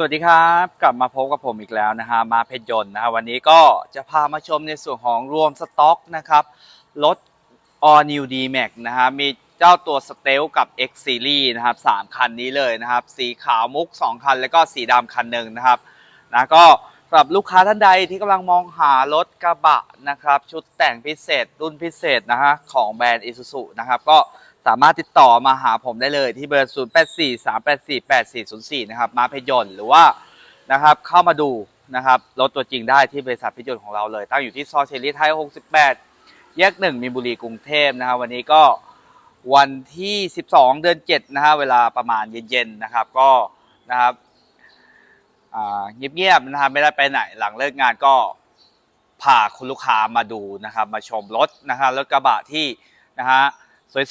สวัสดีครับกลับมาพบกับผมอีกแล้วนะฮะมาเพชรยนต์นะฮะวันนี้ก็จะพามาชมในส่วนของรวมสต็อกนะครับรถ All New D Max นะฮะมีเจ้าตัวสเตลกับ X Series นะครับสามคันนี้เลยนะครับ สีขาวมุก 2 คัน แล้วก็สีดำคันหนึ่งนะครับนะก็สำหรับลูกค้าท่านใดที่กำลังมองหารถกระบะนะครับ ชุดแต่งพิเศษรุ่นพิเศษนะฮะของแบรนด์ Isuzu นะครับก็ สามารถติดต่อมาหาผมได้เลยที่เบอร์ 0 8 4 3 8 4 8 4 0 4 นะครับมาเพยนหรือว่านะครับเข้ามาดูนะครับรถตัวจริงได้ที่บริษัทเพชรยนของเราเลย ตั้งอยู่ที่ซอยเชลีไทย 68 แยกหนึ่งมีนบุรีกรุงเทพนะครับวันนี้ก็วันที่ 12 เดือน 7 นะฮะเวลาประมาณเย็นๆนะครับก็นะครับเงียบๆนะครับไม่ได้ไปไหนหลังเลิกงานก็พาคุณลูกค้ามาดูนะครับ มาชมรถนะครับรถกระบะที่นะฮะ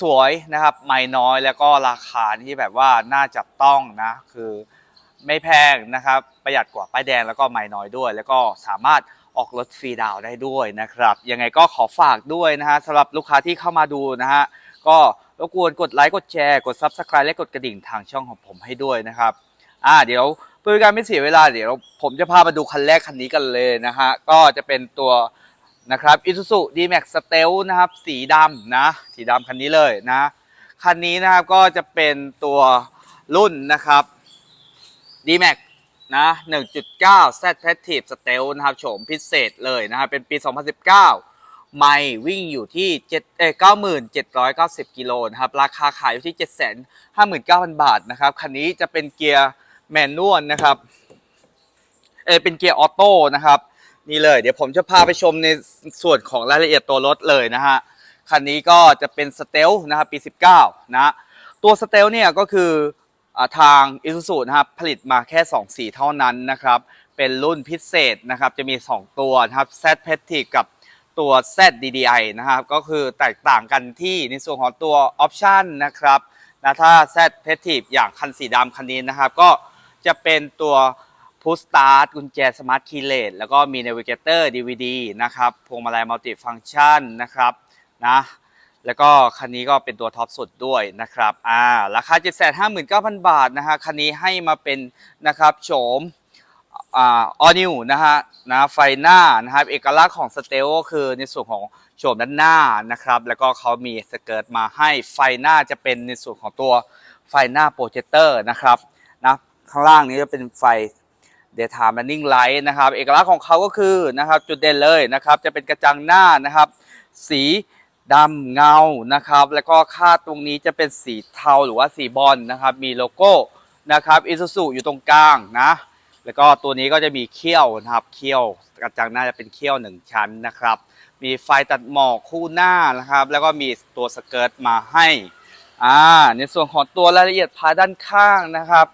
สวยๆนะครับ ไม่น้อยแล้วก็ราคาที่แบบว่าน่าจับต้องนะคือไม่แพงนะครับ ประหยัดกว่าป้ายแดงแล้วก็ไม่น้อยด้วย แล้วก็สามารถออกรถฟรีดาวได้ด้วยนะครับ ยังไงก็ขอฝากด้วยนะฮะสำหรับลูกค้าที่เข้ามาดูนะฮะก็รบกวนกดไลค์กดแชร์กด Subscribe และกดกระดิ่งทางช่องของผมให้ด้วยนะครับอ่าเดี๋ยวเพื่อการไม่เสียเวลาเดี๋ยว ผมจะพามาดูคันแรกคันนี้กันเลยนะฮะก็จะเป็นตัว นะครับ Isuzu D-Max Stealth นะครับ สีดำนะ สีดำคันนี้เลยนะ คันนี้นะครับก็จะเป็นตัวรุ่นนะครับ D-Max นะ 1.9 Z Active Stealth นะครับโฉมพิเศษเลยนะครับเป็นปี 2019 ไม่วิ่งอยู่ที่7เอ่อ9790 กิโลนะครับ ราคาขายอยู่ที่ 759,000 บาทนะครับ คันนี้จะเป็นเกียร์แมนนวลนะครับ เออเป็นเกียร์ออโต้นะครับ นี่เลย เดี๋ยวผมจะพาไปชมในส่วนของรายละเอียดตัวรถเลยนะฮะ คันนี้ก็จะเป็นสเตลนะครับปี 19 นะตัวสเตลเนี่ยก็คืออทาง Isuzu นะครับผลิตมาแค่ 2 สีเท่านั้นนะครับ เป็นรุ่นพิเศษนะครับ จะมี 2 ตัวนะครับ Z p e t i กับตัว Z DDI นะครับ ก็คือแตกต่างกันที่ในส่วนของตัวออปชันนะครับนะถ้า Z p e t i อย่างคันสีดำคันนี้นะครับ ก็จะเป็นตัว Push Start กุญแจ Smart Keyless แล้วก็มีน Navigator DVD นะครับพวงมาลัย Multi Function นะครับนะแล้วก็คันนี้ก็เป็นตัวท็อปสุดด้วยนะครับอ่าราคา 759,000 บาทนะฮะคันนี้ให้มาเป็นนะครับโฉมอ่า all new นะฮะนะไฟหน้านะครับเอกลักษณ์ของสเตลก็คือในส่วนของโฉมด้านหน้านะครับแล้วก็เขามีสเกิร์ตมาให้ไฟหน้าจะเป็นในส่วนของตัวไฟหน้าโปรเจคเตอร์นะครับนะข้างล่างนี้จะเป็นไฟ daytime running light นะครับ เอกลักษณ์ของเขาก็คือนะครับจุดเด่นเลยนะครับ จะเป็นกระจังหน้านะครับ สีดำเงานะครับ แล้วก็คาดตรงนี้จะเป็นสีเทาหรือว่าสีบอลนะครับ มีโลโก้นะครับ Isuzu อยู่ตรงกลางนะ แล้วก็ตัวนี้ก็จะมีเขี้ยวนะครับเขี้ยวกระจังหน้าจะเป็นเขี้ยวหนึ่งชั้นนะครับ มีไฟตัดหมอกคู่หน้านะครับ แล้วก็มีตัวสเกิร์ตมาให้อ่าในส่วนของตัวรายละเอียดภายด้านข้างนะครับ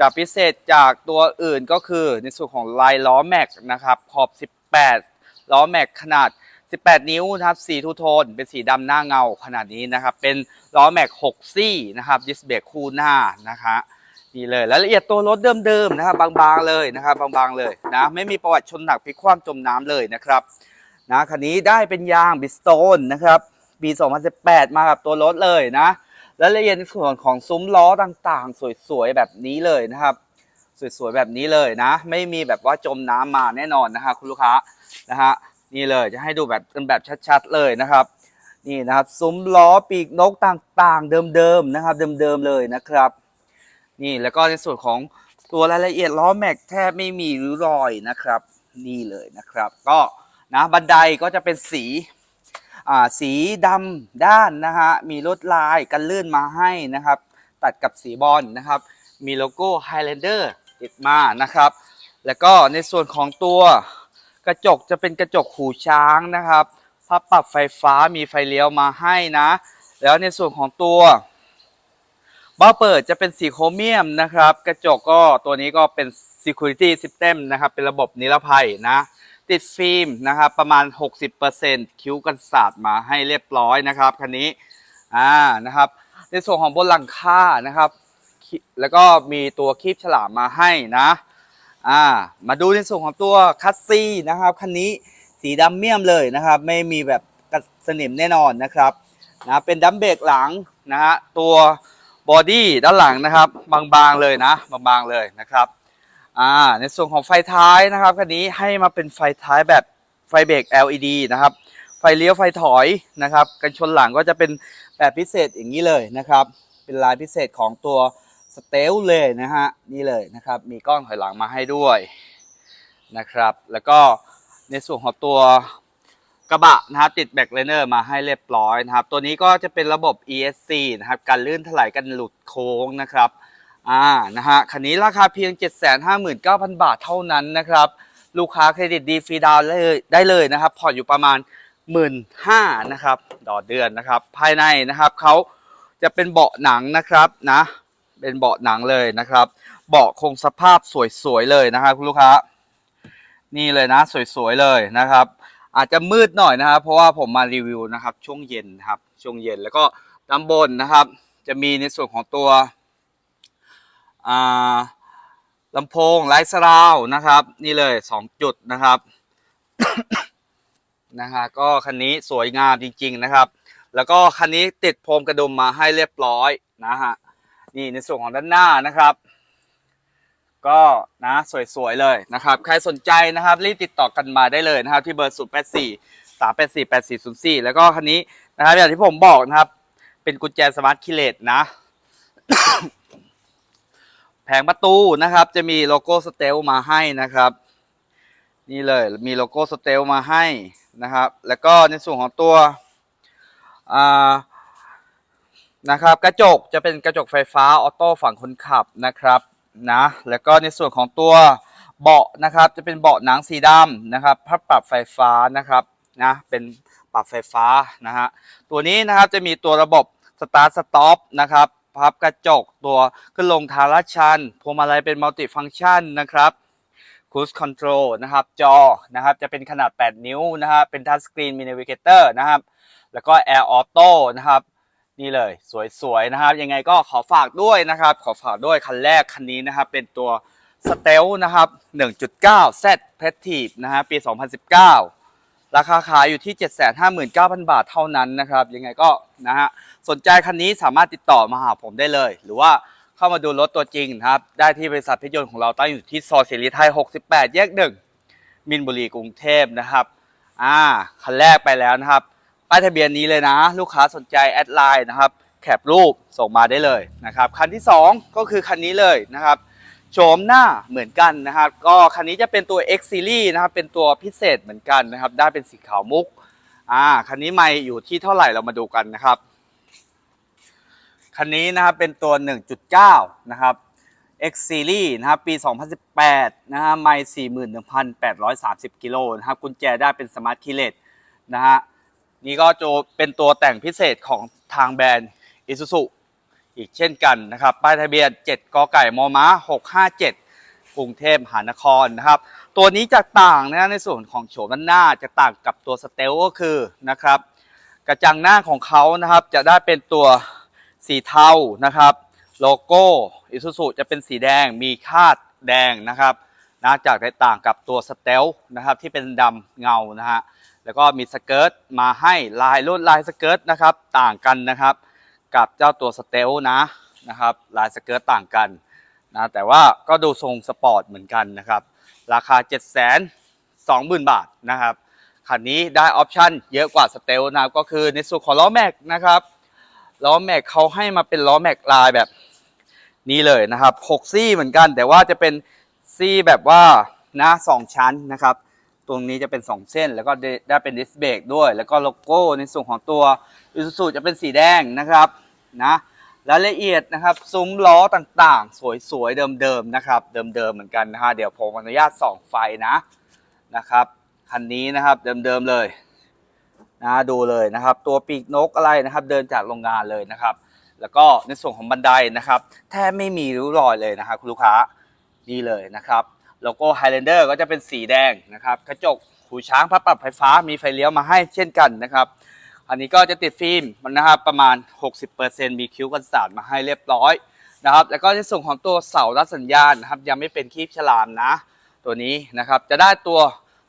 จะพิเศษจากตัวอื่นก็คือในส่วนของลายล้อแม็กนะครับขอบ 18 ล้อแม็กขนาด 18 นิ้วนะครับสีทูโทน เป็นสีดำหน้าเงาขนาดนี้นะครับ เป็นล้อแม็ก6ซี่นะครับดิสเบรกคู่หน้านะคะนี่เลยรายละเอียดตัวรถเดิมๆนะครับบางๆเลยนะครับบางๆเลยนะไม่มีประวัติชนหนักพลิกคว่ำจมน้ำเลยนะครับนะคันนี้ได้เป็นยางบิสโตนนะครับปี 2018 มากับตัวรถเลยนะ และละเอียดในส่วนของซุ้มล้อต่างๆ สวยๆแบบนี้เลยนะครับ สวยๆแบบนี้เลยนะ ไม่มีแบบว่าจมน้ำมาแน่นอนนะฮะคุณลูกค้านะฮะนี่เลยจะให้ดูแบบเป็นแบบชัดๆเลยนะครับ นี่นะครับซุ้มล้อปีกนกต่างๆ เดิมๆนะครับ เดิมๆเลยนะครับ นี่แล้วก็ในส่วนของตัวรายละเอียดล้อแม็กแทบไม่มีริ้วรอยนะครับ นี่เลยนะครับ ก็นะบันไดก็จะเป็นสี สีดำด้านนะฮะมีลวดลายกันลื่นมาให้นะครับ ตัดกับสีบอลนะครับ มีโลโก้ Highlander ติดมานะครับ แล้วก็ในส่วนของตัวกระจกจะเป็นกระจกหูช้างนะครับพับปรับไฟฟ้ามีไฟเลี้ยวมาให้นะ แล้วในส่วนของตัวเบ้าเปิดจะเป็นสีโครเมียมนะครับ กระจกก็ตัวนี้ก็เป็น Security System นะครับ เป็นระบบนิรภัยนะ ติดฟิล์มนะครับประมาณ 60%คิ้วกันศาสตร์มาให้เรียบร้อยนะครับคันนี้อ่านะครับในส่วนของบนหลังคานะครับ แล้วก็มีตัวคีบฉลามมาให้นะอ่ามาดูในส่วนของตัวคัสซีนะครับคันนี้สีดำเมี่ยมเลยนะครับ ไม่มีแบบกัดสนิมแน่นอนนะครับนะเป็นดัมเบรกหลังนะฮะตัวบอดี้ด้านหลังนะครับ บางๆเลยนะ บางๆเลยนะครับ อ่าในส่วนของไฟท้ายนะครับคันนี้ให้มาเป็นไฟท้ายแบบไฟเบรก LED นะครับ ไฟเลี้ยวไฟถอยนะครับกันชนหลังก็จะเป็นแบบพิเศษอย่างนี้เลยนะครับ เป็นลายพิเศษของตัวสเตลเลยนะฮะนี่เลยนะครับมีกล้องถอยหลังมาให้ด้วยนะครับ แล้วก็ในส่วนของตัวกระบะนะครับติดแบ็คเลนเนอร์มาให้เรียบร้อยนะครับ ตัวนี้ก็จะเป็นระบบ ESC นะครับการลื่นถลายกันหลุดโค้งนะครับ อ่านะฮะคันนี้ราคาเพียง 759,000 บาทเท่านั้นนะครับ ลูกค้าเครดิตดีฟรีดาวน์เลยได้เลยนะครับ ผ่อนอยู่ประมาณ 1 5ื่นนะครับต่อเดือนนะครับ ภายในนะครับเขาจะเป็นเบาะหนังนะครับนะ เป็นเบาะหนังเลยนะครับ เบาะคงสภาพสวยๆเลยนะครับคุณลูกค้า นี่เลยนะสวยๆเลยนะครับ อาจจะมืดหน่อยนะครับ เพราะว่าผมมารีวิวนะครับ ช่วงเย็นนะครับช่วงเย็นแล้วก็ด้านบนนะครับ จะมีในส่วนของตัว ลำโพงไลท์สราวนะครับ นี่เลยสองจุดนะครับ นะฮะก็คันนี้สวยงามจริง ๆนะครับ แล้วก็คันนี้ติดโพรมกระดุมมาให้เรียบร้อยนะฮะนี่ในส่วนของด้านหน้านะครับ ก็นะสวยๆเลยนะครับ ใครสนใจนะครับ รีบติดต่อกันมาได้เลยนะครับ ที่เบอร์0 8 4 3 8 4 8 4 0 4แล้วก็คันนี้นะครับอย่างที่ผมบอกนะครับ เป็นกุญแจสมาร์ทคิเลตนะ แผงประตูนะครับ จะมีโลโก้สเตลมาให้นะครับ นี่เลยมีโลโก้สเตลมาให้นะครับ แล้วก็ในส่วนของตัวอ่านะครับ กระจกจะเป็นกระจกไฟฟ้าออโต้ฝั่งคนขับนะครับนะแล้วก็ในส่วนของตัวเบาะนะครับจะเป็นเบาะหนังสีดำนะครับพับปรับไฟฟ้านะครับนะเป็นปรับไฟฟ้านะฮะตัวนี้นะครับจะมีตัวระบบสตาร์ทสต็อปนะครับ พับกระจกตัวขึ้นลงทางลาชันพวงมาลัยเป็นมัลติฟัง c t ชันนะครับคูสคอนโทรลนะครับ จอนะครับจะเป็นขนาด 8 นิ้วนะครับเป็นทัชสกรีนมีน a วิเกเตอร์นะครับ แล้วก็ Air Auto นะครับ นี่เลยสวยๆนะครับ ยังไงก็ขอฝากด้วยนะครับ ขอฝากด้วยคันแรกคันนี้นะครับ เป็นตัว s t e l นะครับ 1.9 Z p r e s t i g e นะฮะปี 2019 ราคาขายอยู่ที่ 759,000 บาทเท่านั้นนะครับ ยังไงก็นะฮะสนใจคันนี้สามารถติดต่อมาหาผมได้เลย หรือว่าเข้ามาดูรถตัวจริงนะครับ ได้ที่บริษัทพชรยนต์ของเราตั้งอยู่ที่ซอยเสรีไทย 68 แยกหนึ่งมินบุรีกรุงเทพนะครับอ่าคันแรกไปแล้วนะครับป้ายทะเบียนนี้เลยนะ ลูกค้าสนใจแอดไลน์นะครับแคปรูปส่งมาได้เลยนะครับคันที่ 2 ก็คือคันนี้เลยนะครับ โฉมหน้าเหมือนกันนะครับ ก็คันนี้จะเป็นตัว X Series นะครับ เป็นตัวพิเศษเหมือนกันนะครับ ได้เป็นสีขาวมุก อ่า คันนี้ไม่อยู่ที่เท่าไหร่เรามาดูกันนะครับ คันนี้นะครับเป็นตัว 1.9 นะครับ X Series นะครับ ปี 2018 นะฮะ ไม่41,830 กิโลนะครับ กุญแจได้เป็นสมาร์ทคีเลตนะฮะ นี่ก็จะเป็นตัวแต่งพิเศษของทางแบรนด์ Isuzu อีกเช่นกันนะครับ ป้ายทะเบียน 7 กไก่มอม้า 657 กรุงเทพมหานครนะครับ ตัวนี้จะต่างนะในส่วนของโฉมด้านหน้าจะต่างกับตัวสเตลก็คือนะครับ กระจังหน้าของเขานะครับจะได้เป็นตัวสีเทานะครับ โลโก้ Isuzu จะเป็นสีแดงมีคาดแดงนะครับนะจากแตกต่างกับตัวสเตลนะครับที่เป็นดำเงานะฮะแล้วก็มีสเกิร์ตมาให้ลายลวดลายสเกิร์ตนะครับต่างกันนะครับ กับเจ้าตัวสเตลนะนะครับลายสเกิร์ตต่างกันนะแต่ว่าก็ดูทรงสปอร์ตเหมือนกันนะครับ ราคา 7 2 0 0 0 0 บาทนะครับคันนี้ได้ออปชั่นเยอะกว่าสเตลนะก็คือในส่วนของล้อแม็กนะครับล้อแม็กเขาให้มาเป็นล้อแม็กลายแบบนี้เลยนะครับ6ซี่เหมือนกัน แต่ว่าจะเป็นซี่แบบว่านะสองชั้นนะครับ ตรงนี้จะเป็น 2 เส้น แล้วก็ได้เป็นดิสเบรกด้วย แล้วก็โลโก้ในส่วนของตัว Isuzu จะเป็นสีแดงนะครับนะรายละเอียดนะครับซุ้มล้อต่างๆ สวยๆเดิมๆนะครับ เดิมๆเหมือนกันนะฮะเดี๋ยวผมอนุญาตส่องไฟนะนะครับคันนี้นะครับเดิมๆเลยนะดูเลยนะครับ ตัวปีกนกอะไรนะครับ เดินจากโรงงานเลยนะครับ แล้วก็ในส่วนของบันไดนะครับ แทบไม่มีริ้วรอยเลยนะครับคุณลูกค้านี่เลยนะครับ โลโก้ Highlander ก็จะเป็นสีแดงนะครับกระจกหูช้างพับปรับไฟฟ้ามีไฟเลี้ยวมาให้เช่นกันนะครับอันนี้ก็จะติดฟิล์มมันนะครับประมาณ 60%มีคิ้วกันสาดมาให้เรียบร้อยนะครับแล้วก็ในส่วนของตัวเสารับสัญญาณนะครับยังไม่เป็นคีบฉลามนะ ตัวนี้นะครับจะได้ตัว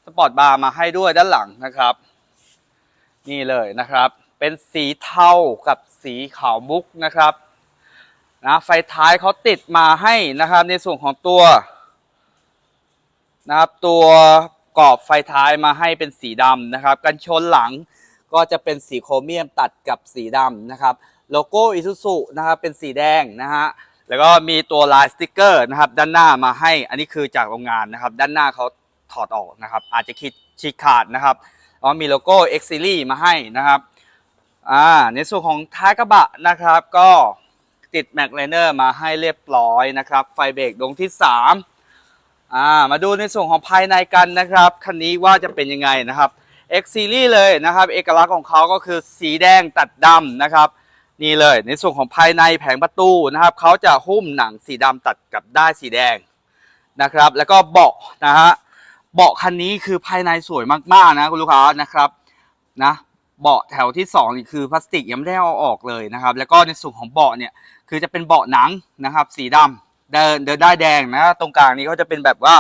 สปอร์ตบาร์มาให้ด้วยด้านหลังนะครับ นี่เลยนะครับ เป็นสีเทากับสีขาวมุกนะครับนะไฟท้ายเขาติดมาให้นะครับในส่วนของตัว นะครับ ตัวกรอบไฟท้ายมาให้เป็นสีดำนะครับ กันชนหลังก็จะเป็นสีโครเมียมตัดกับสีดำนะครับ โลโก้อิซูซุนะครับเป็นสีแดงนะฮะแล้วก็มีตัวลายสติกเกอร์นะครับ ด้านหน้ามาให้อันนี้คือจากโรงงานนะครับ ด้านหน้าเขาถอดออกนะครับ อาจจะคิดฉีกขาดนะครับแล้วมีโลโก้ X Series มาให้นะครับอ่าในส่วนของท้ายกระบะนะครับ ก็ติดแม็กไลเนอร์มาให้เรียบร้อยนะครับ ไฟเบรกดวงที่ 3 อ่ามาดูในส่วนของภายในกันนะครับคันนี้ว่าจะเป็นยังไงนะครับ X Series เลยนะครับ เอกลักษณ์ของเขาก็คือสีแดงตัดดำนะครับนี่เลยในส่วนของภายในแผงประตูนะครับเขาจะหุ้มหนังสีดำตัดกับด้ายสีแดงนะครับ แล้วก็เบาะนะฮะเบาะคันนี้คือภายในสวยมากๆนะคุณลูกค้านะครับนะเบาะแถวที่สองนี่คือพลาสติกยังไม่ได้เอาออกเลยนะครับ แล้วก็ในส่วนของเบาะเนี่ยคือจะเป็นเบาะหนังนะครับ สีดำ เดินเดินได้แดงนะ ตรงกลางนี้ก็จะเป็นแบบว่า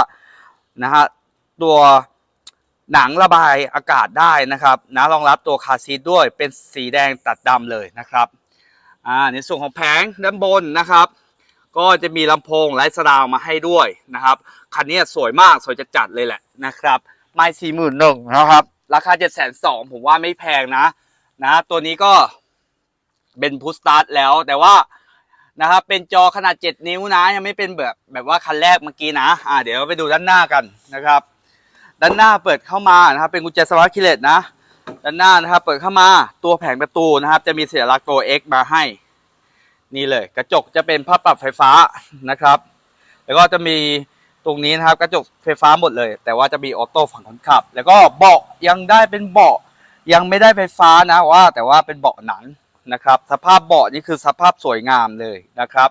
นะฮะตัวหนังระบายอากาศได้นะครับนะรองรับตัวคาซีทด้วยเป็นสีแดงตัดดำเลยนะครับอ่าในส่วนของแผงด้านบนนะครับ ก็จะมีลำโพงไลท์สดาวมาให้ด้วยนะครับคันนี้สวยมากสวยจัดๆเลยแหละนะครับไม่สี่หมื่นหนึ่งนะครับ ราคาเจ็ดแสนสองผมว่าไม่แพงนะนะ ตัวนี้ก็เป็นพุสตาร์ทแล้วแต่ว่า นะครับเป็นจอขนาด 7 นิ้วนะ ยังไม่เป็นแบบแบบว่าคันแรกเมื่อกี้นะอ่าเดี๋ยวไปดูด้านหน้ากันนะครับ ด้านหน้าเปิดเข้ามานะครับ เป็นกุญแจสมาร์คิเลตนะ ด้านหน้านะครับ เปิดเข้ามาตัวแผงประตูนะครับ จะมีเสัญลักษณ์ตัว X มาให้ นี่เลย กระจกจะเป็นผ้าปรับไฟฟ้านะครับ แล้วก็จะมีตรงนี้นะครับกระจกไฟฟ้าหมดเลย แต่ว่าจะมีออโต้ฝั่งคนขับ แล้วก็เบาะยังได้เป็นเบาะยังไม่ได้ไฟฟ้านะว่า แต่ว่าเป็นเบาะหนัง นะครับ สภาพเบาะนี่คือสภาพสวยงามเลยนะครับ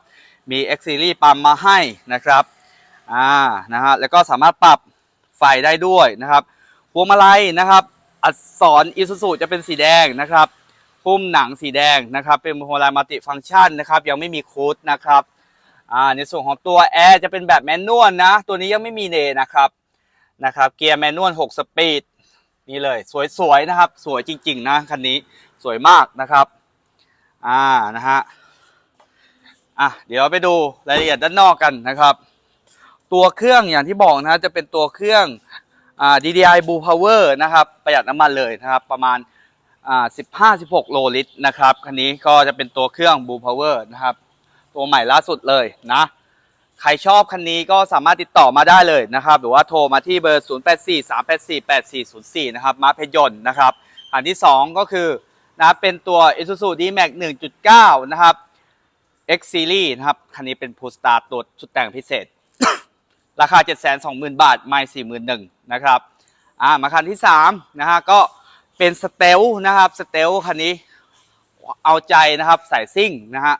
มี X Series ปั๊มมาให้นะครับอ่านะฮะแล้วก็สามารถปรับไฟได้ด้วยนะครับพวงมาลัยนะครับ อักษรอิซูซุจะเป็นสีแดงนะครับพุ่มหนังสีแดงนะครับ เป็นพวงมาลัยมัลติฟังก์ชันนะครับ ยังไม่มีคูดนะครับอ่าในส่วนของตัวแอร์จะเป็นแบบแมนนวลนะ ตัวนี้ยังไม่มีเนนะครับนะครับเกียร์แมนนวล6สปีดนี่เลย สวยๆนะครับ สวยจริง ๆ นะคันนี้สวยมากนะครับ อ่านะฮะอะเดี๋ยวไปดูรายละเอียดด้านนอกกันนะครับ ตัวเครื่องอย่างที่บอกนะจะเป็นตัวเครื่องอ่า DDI Blue Power นะครับประหยัดน้ำมันเลยนะครับประมาณอ่า15-16 โลลิตรนะครับคันนี้ก็จะเป็นตัวเครื่อง Blue Power นะครับตัวใหม่ล่าสุดเลยนะใครชอบคันนี้ก็สามารถติดต่อมาได้เลยนะครับหรือว่าโทรมาที่เบอร์ 0843848404 นะครับมาเพยนต์นะครับอันที่ 2 ก็คือ นะเป็นตัว Isuzu D-Max 1.9 นะครับ X Series นะครับ คันนี้เป็น Pull Start ตัวชุดแต่งพิเศษ ราคา 720,000 บาท ไม่41,000นะครับ อ่า มาคันที่ 3 นะฮะ ก็เป็นสเตลนะครับ สเตลคันนี้เอาใจนะครับสายซิ่งนะฮะ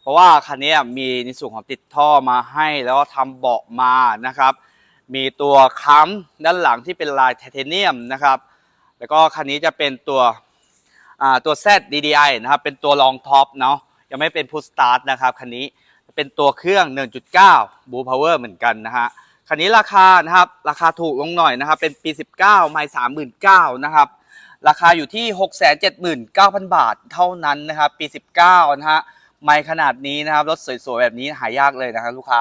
เพราะว่าคันนี้มีในส่วนของติดท่อมาให้แล้วก็ทำเบาะมานะครับ มีตัวค้ำด้านหลังที่เป็นลายไทเทเนียมนะครับ แล้วก็คันนี้จะเป็นตัว ตัว Z DDI นะครับ เป็นตัวรองท็อปเนาะยังไม่เป็นพุทสตาร์ทนะครับคันนี้เป็นตัวเครื่อง 1.9 Blue Power เหมือนกันนะฮะคันนี้ราคานะครับราคาถูกลงหน่อยนะครับ เป็นปี 19 ไม่39,000นะครับราคาอยู่ที่ 679,000 บาทเท่านั้นนะครับ ปี 19 นะฮะไม่ขนาดนี้นะครับ รถสวยๆ แบบนี้หายากเลยนะครับลูกค้า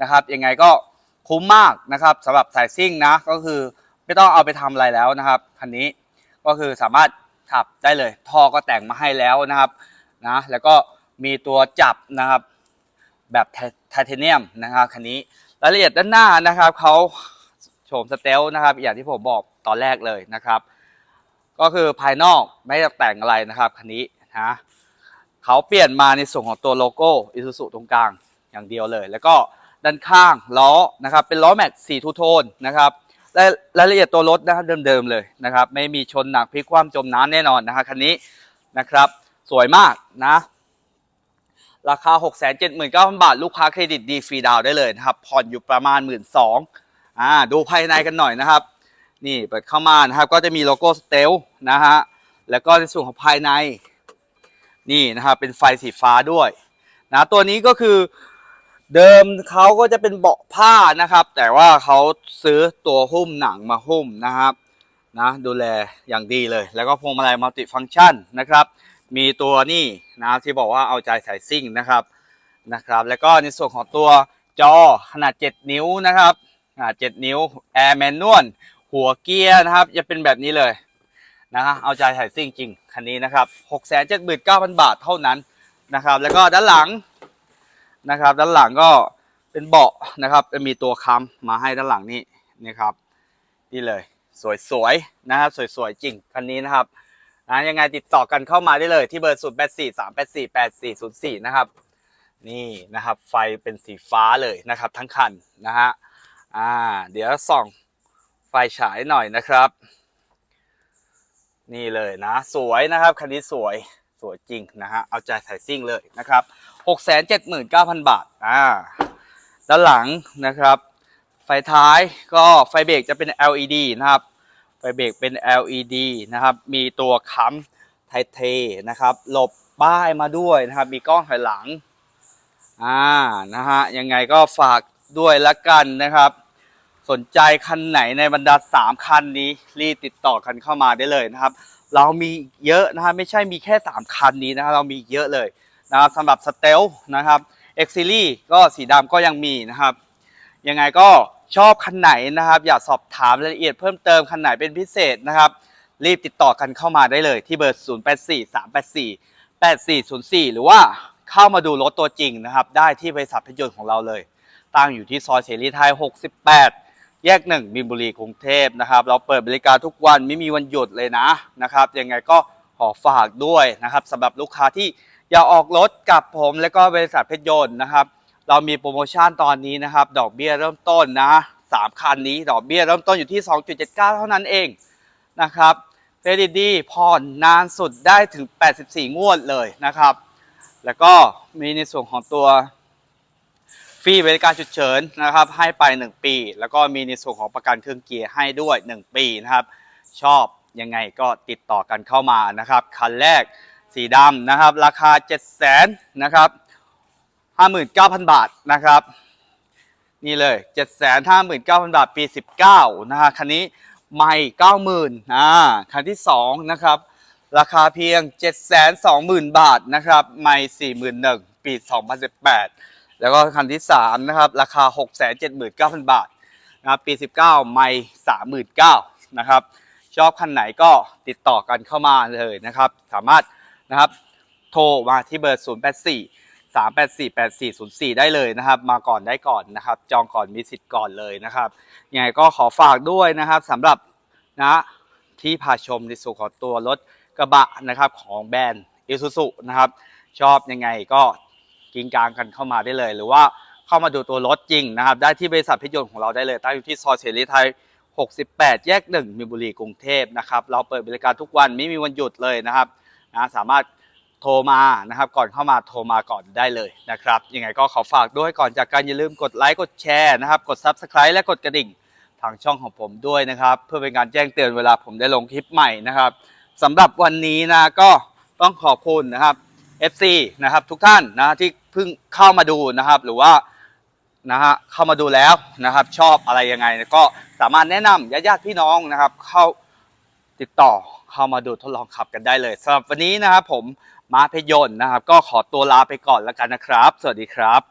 นะครับยังไงก็คุ้มมากนะครับสำหรับสายซิ่งนะก็คือไม่ต้องเอาไปทำอะไรแล้วนะครับคันนี้ก็คือสามารถ ขับได้เลยท่อก็แต่งมาให้แล้วนะครับนะแล้วก็มีตัวจับนะครับแบบไทเทเนียมนะครับคันนี้รายละเอียดด้านหน้านะครับเขาโฉมสเตลนะครับอย่างที่ผมบอกตอนแรกเลยนะครับ ก็คือภายนอกไม่ได้แต่งอะไรนะครับคันนี้นะเขาเปลี่ยนมาในส่วนของตัวโลโก้อิซูซุตรงกลางอย่างเดียวเลย แล้วก็ด้านข้างล้อนะครับเป็นล้อแม็กสีทูโทนนะครับ และรายละเอียดตัวรถนะครับเดิมๆเลยนะครับ ไม่มีชนหนักพลิกคว่ำจมน้ำแน่นอนนะครับคันนี้นะครับ สวยมากนะ ราคา 679,000 บาท ลูกค้าเครดิตดีฟรีดาวได้เลยนะครับ ผ่อนอยู่ประมาณ 1 2ื่นอ่าดูภายในกันหน่อยนะครับ นี่เปิดเข้ามานะครับ ก็จะมีโลโก้สเตลนะฮะแล้วก็ในส่วนของภายในนี่นะครับเป็นไฟสีฟ้าด้วยนะตัวนี้ก็คือ เดิมเขาก็จะเป็นเบาะผ้านะครับ แต่ว่าเขาซื้อตัวหุ้มหนังมาหุ้มนะครับนะดูแลอย่างดีเลย แล้วก็พวงมาลัยมัลติฟังก์ชันนะครับ มีตัวนี่นะที่บอกว่าเอาใจสายซิ่งนะครับนะครับ แล้วก็ในส่วนของตัวจอขนาด 7 นิ้วนะครับอ่าเจ็ดนิ้วแอร์แมนนวลหัวเกียร์นะครับ จะเป็นแบบนี้เลยนะฮะเอาใจใส่ซิ่งจริงคันนี้นะครับหกแสนเจ็ดหมื่นเก้าพันบาทเท่านั้นนะครับ แล้วก็ด้านหลัง นะครับ ด้านหลังก็เป็นเบาะนะครับ จะมีตัวค้ำมาให้ด้านหลังนี้นะครับ นี่เลยสวยๆนะครับ สวยๆจริงคันนี้นะครับนะยังไงติดต่อกันเข้ามาได้เลยที่เบอร์ศูนย์แปดสี่สามแปดสี่แปดสี่ศูนย์สี่นะครับ นี่นะครับ ไฟเป็นสีฟ้าเลยนะครับ ทั้งคันนะฮะอ่า เดี๋ยวส่องไฟฉายหน่อยนะครับ นี่เลยนะ สวยนะครับ คันนี้สวยสวยจริงนะฮะเอาใจใส่ซิ่งเลยนะครับ หกแสนเจ็ดหมื่นเก้าพันบาทอ่าด้านหลังนะครับ ไฟท้ายก็ไฟเบรกจะเป็น LED นะครับ ไฟเบรกเป็น LED นะครับ มีตัวค้ำไทเทนะครับ หลบป้ายมาด้วยนะครับ มีกล้องถอยหลังอ่านะฮะยังไงก็ฝากด้วยละกันนะครับ สนใจคันไหนในบรรดา 3 คันนี้รีบติดต่อกันเข้ามาได้เลยนะครับ เรามีเยอะนะครับไม่ใช่มีแค่ 3 คันนี้นะครับเรามีเยอะเลย นะครับสำหรับสเตลนะครับ X Series ก็สีดำก็ยังมีนะครับ ยังไงก็ชอบคันไหนนะครับ อยากสอบถามรายละเอียดเพิ่มเติมคันไหนเป็นพิเศษนะครับ รีบติดต่อกันเข้ามาได้เลยที่เบอร์ 0 8 4 3 8 4 8 4 0 4 หรือว่าเข้ามาดูรถตัวจริงนะครับ ได้ที่บริษัทพยนต์ของเราเลย ตั้งอยู่ที่ซอยเสรีไทย 68 แยกหนึ่งมีนบุรีกรุงเทพนะครับ เราเปิดบริการทุกวันไม่มีวันหยุดเลยนะนะครับ ยังไงก็ขอฝากด้วยนะครับสำหรับลูกค้าที่ อย่าออกรถกับผมและก็บริษัทเพชรยนต์นะครับ เรามีโปรโมชั่นตอนนี้นะครับ ดอกเบี้ยเริ่มต้นนะสามคันนี้ดอกเบี้ยเริ่มต้นอยู่ที่ 2.79 เท่านั้นเองนะครับเครดิตดีผ่อนนานสุดได้ถึง 84 งวดเลยนะครับ แล้วก็มีในส่วนของตัวฟรีบริการฉุกเฉินนะครับ ให้ไป 1 ปี แล้วก็มีในส่วนของประกันเครื่องเกียร์ให้ด้วย 1 ปีนะครับ ชอบยังไงก็ติดต่อกันเข้ามานะครับ คันแรก สีดำนะครับ ราคา 7 0 0 0 0 0นะครับ59,000 บาทนะครับ นี่เลย 759,000 บาท ปี 19 นะฮะคันนี้ใหม่ 90,000อ่าคันที่ 2 นะครับ ราคาเพียง 720,000 บาทนะครับใหม่ 41,000ปี 2018 แล้วก็คันที่ 3 นะครับ ราคา 679,000 บาทนะครับปี 19 ใหม่ 39,000นะครับชอบคันไหนก็ติดต่อกันเข้ามาเลยนะครับ สามารถ นะครับ โทรมาที่เบอร์ 084 3848404 ได้เลยนะครับ มาก่อนได้ก่อนนะครับ จองก่อนมีสิทธิ์ก่อนเลยนะครับยังไงก็ขอฝากด้วยนะครับสำหรับนะที่พาชมในส่วนของตัวรถกระบะนะครับของแบรนด์อิซูซุนะครับ ชอบยังไงก็กินกลางกันเข้ามาได้เลย หรือว่าเข้ามาดูตัวรถจริงนะครับ ได้ที่บริษัทพชรยนต์ของเราได้เลย ตั้งอยู่ที่ซอยเสรีไทย 68 แยก 1มีนบุรีกรุงเทพนะครับ เราเปิดบริการทุกวันไม่มีวันหยุดเลยนะครับ นะสามารถโทรมานะครับ ก่อนเข้ามาโทรมาก่อนได้เลยนะครับยังไงก็ขอฝากด้วยก่อนจากการอย่าลืมกดไลค์กดแชร์นะครับกด Subscribe และกดกระดิ่งทางช่องของผมด้วยนะครับ เพื่อเป็นการแจ้งเตือนเวลาผมได้ลงคลิปใหม่นะครับสำหรับวันนี้นะก็ต้องขอบคุณนะครับ FC นะครับทุกท่านนะที่เพิ่งเข้ามาดูนะครับ หรือว่านะฮะเข้ามาดูแล้วนะครับ ชอบอะไรยังไงก็สามารถแนะนำญาติๆพี่น้องนะครับ เข้าติดต่อ เข้ามาดูทดลองขับกันได้เลยสำหรับวันนี้นะครับผมมาเพยนนะครับ ก็ขอตัวลาไปก่อนแล้วกันนะครับ สวัสดีครับ